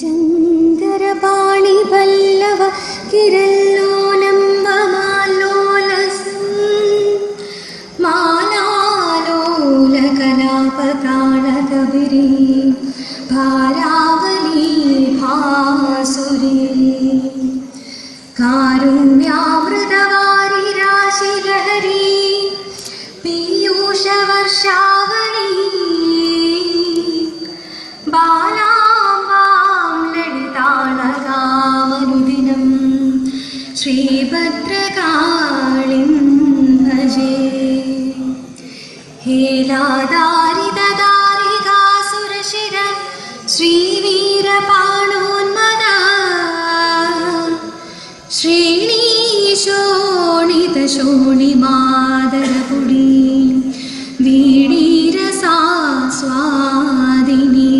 ചന്ദ്രപാണി പല്ലവ കിരല്ലോലംബമാലോലസം മാലാലോല കലാപതാളകവിരി ഭാരാവലി ഭാസുരി കാരുണ്യാ श्रीभद्रकालिं भजे हेलादारिददारिकासुरशिर श्रीवीरपाणोन्मदा श्रेणीशोणितशोणिमादरपुरी വീടീരസാസ്വാദിനി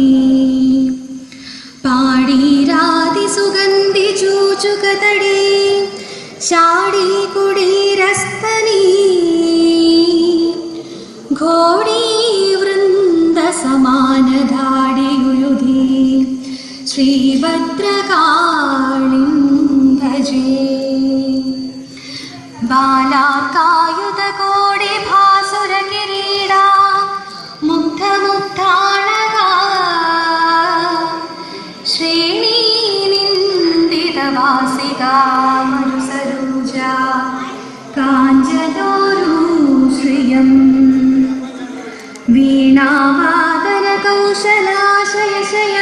പാടീരാതി സുഗന്ധി ചൂചുകതടേ ചാടി കുടീരസ്ഥനീ ഘോടി വൃന്ദ സമാനധാടിയുയുധി ശ്രീഭദ്രകാളിം ഭജേ ബാലാ काञ्चदोरु श्रियम् वीणावाकरकौशलाशयशय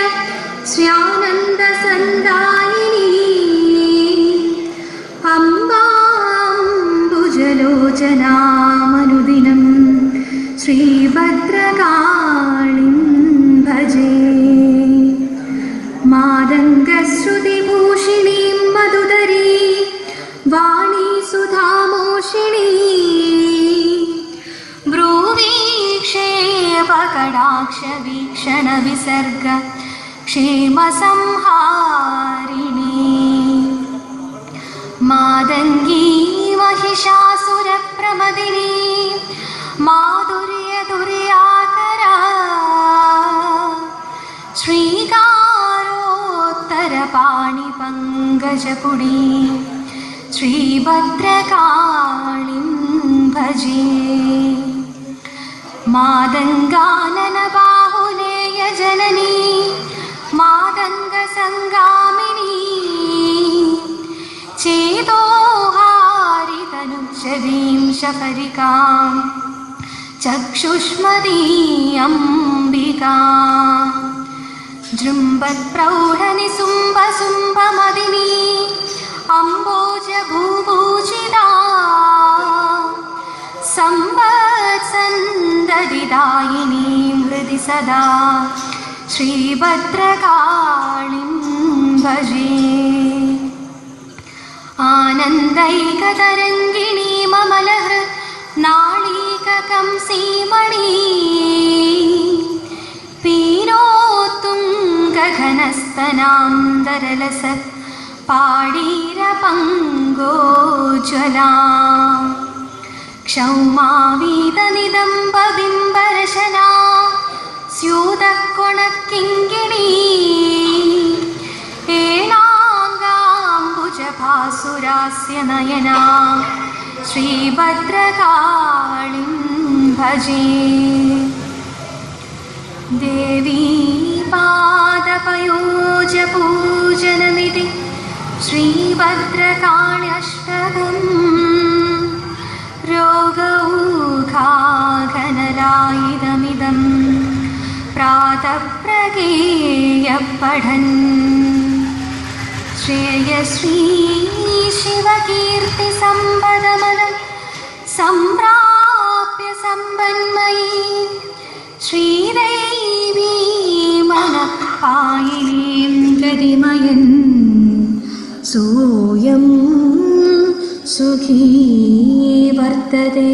कडाक्ष विसर्ग मादङ्गी महिषासुरप्रमदिनी माधुर्यदुर्याकरा श्रीकारोत्तरपाणिपङ्गजपुडी भजे मादंगगाननबाहुनेयजननी माधंगसंगामिनी చేదోహారిదనుఛవింషఫరికాం చక్షుష్మరీఅంబికా జృంబప్రౌహనిసుంబసుంభమదిని सदा श्रीभद्रकाणिं भजे आनन्दैकतरङ्गिणी ममलनाळीककंसीमणि पीरोतुङ्गघनस्तना दरलसत् पाडीरपङ्गोज्वला क्षौमावीतनिदम्बबिम्बरशना സ്യൂതക്കൊണക്കിങ്കിണി ഏണാങ്കാംബുജഭാസുരാസ്യനയന ശ്രീഭദ്രകാളിം ഭജേ ദേവീ പാദപയോജ പൂജനമിതി ശ്രീഭദ്രകാള പ്രകീയപ്പടൻ ശ്രേയശ്രീ ശിവകീർത്തി സമ്പദമനം സംപ്രാപ്യ സമ്പന്മയി ശ്രീദേവി മനപ്പായിനീം ഗതിമയൻ സൂയം സുഖീ വർത്തതേ